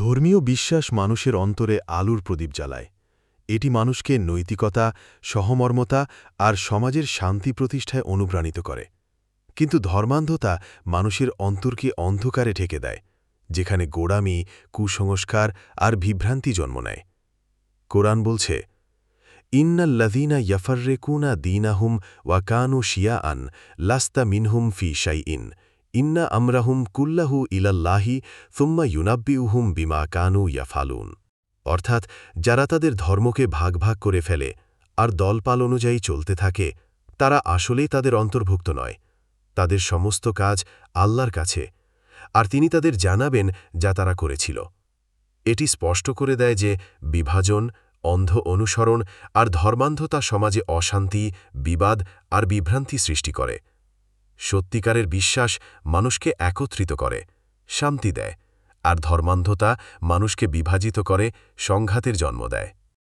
ধর্মীয় বিশ্বাস মানুষের অন্তরে আলুর প্রদীপ জ্বালায়। এটি মানুষকে নৈতিকতা, সহমর্মতা আর সমাজের শান্তি প্রতিষ্ঠায় অনুপ্রাণিত করে। কিন্তু ধর্মান্ধতা মানুষের অন্তরকে অন্ধকারে ঢেকে দেয়, যেখানে গোড়ামি, কুসংস্কার আর বিভ্রান্তি জন্ম নেয়। কোরআন বলছে ইন্নাল্লাদিনা ইয়াফার্রেকুনা দিনাহুম ওয়াকানু শিয়া আন লাস্তা মিনহুম ফি শাই ইন ইন্না আমরাহুম কুল্লাহু ইলাল্লাহি থুম্মা ইউনাব্বিউহুম বিমা কানু ইয়াফালুন। অর্থাৎ, যারা তাদের ধর্মকে ভাগ ভাগ করে ফেলে আর দলপাল অনুযায়ী চলতে থাকে, তারা আসলেই তাদের অন্তর্ভুক্ত নয়। তাদের সমস্ত কাজ আল্লাহর কাছে, আর তিনি তাদের জানাবেন যা তারা করেছিল। এটি স্পষ্ট করে দেয় যে, বিভাজন, অন্ধ অনুসরণ আর ধর্মান্ধতা সমাজে অশান্তি, বিবাদ আর বিভ্রান্তি সৃষ্টি করে। সত্যিকারের বিশ্বাস মানুষকে একত্রিত করে, শান্তি দেয়, আর ধর্মান্ধতা মানুষকে বিভাজিত করে, সংঘাতের জন্ম দেয়।